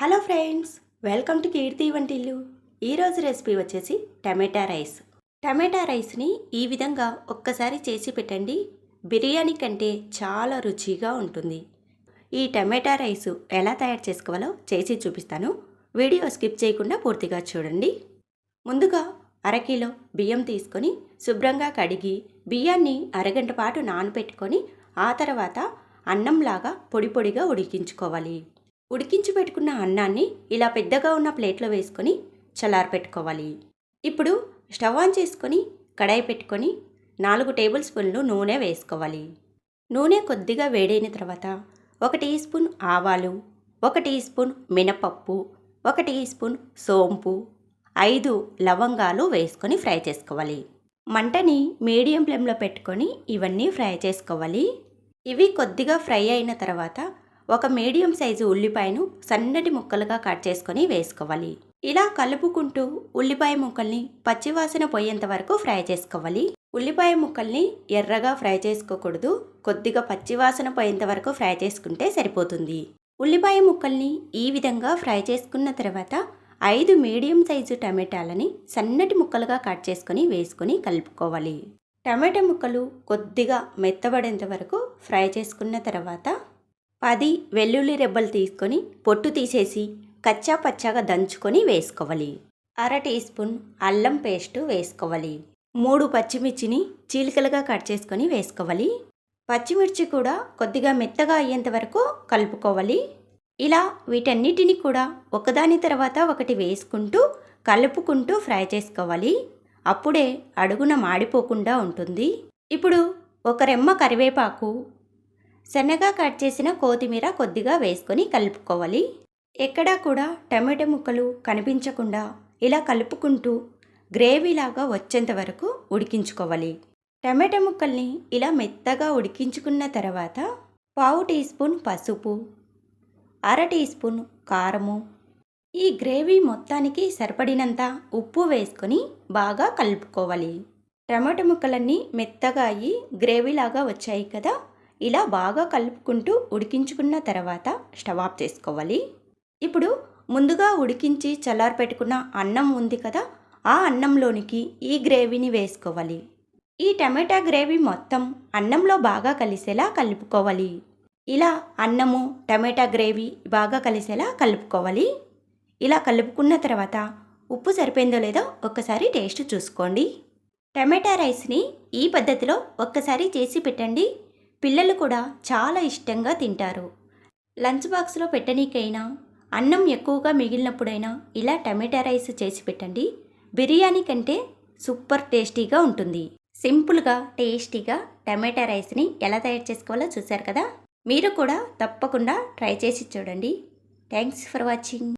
Hello friends welcome to Keerthi వంటిల్లు. ఈరోజు recipe వచ్చేసి టమాటా రైస్. టమాటా రైస్ని ఈ విధంగా ఒక్కసారి చేసి పెట్టండి. బిర్యానీ కంటే చాలా రుచిగా ఉంటుంది. ఈ టమాటా రైస్ ఎలా తయారు చేసుకోవాలో చేసి చూపిస్తాను. వీడియో స్కిప్ చేయకుండా పూర్తిగా చూడండి. ముందుగా అరకిలో బియ్యం తీసుకొని శుభ్రంగా కడిగి బియ్యాన్ని అరగంట పాటు నానబెట్టుకొని ఆ తర్వాత అన్నంలాగా పొడి పొడిగా ఉడికించుకోవాలి. ఉడికించి పెట్టుకున్న అన్నాన్ని ఇలా పెద్దగా ఉన్న ప్లేట్లో వేసుకొని చల్లారపెట్టుకోవాలి ఇప్పుడు స్టవ్ ఆన్ చేసుకొని కడాయి పెట్టుకొని నాలుగు టేబుల్ స్పూన్లు నూనె వేసుకోవాలి. నూనె కొద్దిగా వేడైన తర్వాత ఒక టీ స్పూన్ ఆవాలు ఒక టీ స్పూన్ మినపప్పు ఒక టీ స్పూన్ సోంపు ఐదు లవంగాలు వేసుకొని ఫ్రై చేసుకోవాలి. మంటని మీడియం ఫ్లేమ్లో పెట్టుకొని ఇవన్నీ ఫ్రై చేసుకోవాలి. ఇవి కొద్దిగా ఫ్రై అయిన తర్వాత ఒక మీడియం సైజు ఉల్లిపాయను సన్నటి ముక్కలుగా కట్ చేసుకొని వేసుకోవాలి. ఇలా కలుపుకుంటూ ఉల్లిపాయ ముక్కల్ని పచ్చివాసన పోయేంత వరకు ఫ్రై చేసుకోవాలి. ఉల్లిపాయ ముక్కల్ని ఎర్రగా ఫ్రై చేసుకోకూడదు. కొద్దిగా పచ్చివాసన పోయేంత వరకు ఫ్రై చేసుకుంటే సరిపోతుంది. ఉల్లిపాయ ముక్కల్ని ఈ విధంగా ఫ్రై చేసుకున్న తర్వాత ఐదు మీడియం సైజు టమాటాలని సన్నటి ముక్కలుగా కట్ చేసుకొని వేసుకొని కలుపుకోవాలి. టమాటా ముక్కలు కొద్దిగా మెత్తబడేంత వరకు ఫ్రై చేసుకున్న తర్వాత పది వెల్లుల్లి రెబ్బలు తీసుకొని పొట్టు తీసేసి కచ్చా పచ్చాగా దంచుకొని వేసుకోవాలి. అర టీ స్పూన్ అల్లం పేస్ట్ వేసుకోవాలి. మూడు పచ్చిమిర్చిని చీలికలుగా కట్ చేసుకొని వేసుకోవాలి. పచ్చిమిర్చి కూడా కొద్దిగా మెత్తగా అయ్యేంత వరకు కలుపుకోవాలి. ఇలా వీటన్నిటిని కూడా ఒకదాని తర్వాత ఒకటి వేసుకుంటూ కలుపుకుంటూ ఫ్రై చేసుకోవాలి. అప్పుడే అడుగున మాడిపోకుండా ఉంటుంది. ఇప్పుడు ఒక రెమ్మ కరివేపాకు సన్నగా కట్ చేసిన కొత్తిమీర కొద్దిగా వేసుకొని కలుపుకోవాలి. ఎక్కడా కూడా టమాటో ముక్కలు కనిపించకుండా ఇలా కలుపుకుంటూ గ్రేవీలాగా వచ్చేంత వరకు ఉడికించుకోవాలి. టమాటో ముక్కల్ని ఇలా మెత్తగా ఉడికించుకున్న తర్వాత పావు టీ స్పూన్ పసుపు అర టీ స్పూన్ కారము ఈ గ్రేవీ మొత్తానికి సరిపడినంత ఉప్పు వేసుకొని బాగా కలుపుకోవాలి. టమాటో ముక్కలన్నీ మెత్తగా అయ్యి గ్రేవీలాగా వచ్చాయి కదా ఇలా బాగా కలుపుకుంటూ ఉడికించుకున్న తర్వాత స్టవ్ ఆఫ్ చేసుకోవాలి. ఇప్పుడు ముందుగా ఉడికించి చల్లారి పెట్టుకున్న అన్నం ఉంది కదా ఆ అన్నంలోనికి ఈ గ్రేవీని వేసుకోవాలి. ఈ టమాటా గ్రేవీ మొత్తం అన్నంలో బాగా కలిసేలా కలుపుకోవాలి. ఇలా అన్నము టమాటా గ్రేవీ బాగా కలిసేలా కలుపుకోవాలి. ఇలా కలుపుకున్న తర్వాత ఉప్పు సరిపోయిందో లేదో ఒక్కసారి టేస్ట్ చూసుకోండి. టమాటా రైస్ని ఈ పద్ధతిలో ఒక్కసారి చేసి పెట్టండి. పిల్లలు కూడా చాలా ఇష్టంగా తింటారు. లంచ్ బాక్స్లో పెట్టనీకైనా అన్నం ఎక్కువగా మిగిలినప్పుడైనా ఇలా టమాటా రైస్ చేసి పెట్టండి. బిర్యానీ కంటే సూపర్ టేస్టీగా ఉంటుంది. సింపుల్గా టేస్టీగా టమాటా రైస్ని ఎలా తయారు చేసుకోవాలో చూశారు కదా? మీరు కూడా తప్పకుండా ట్రై చేసి చూడండి. Thanks for watching.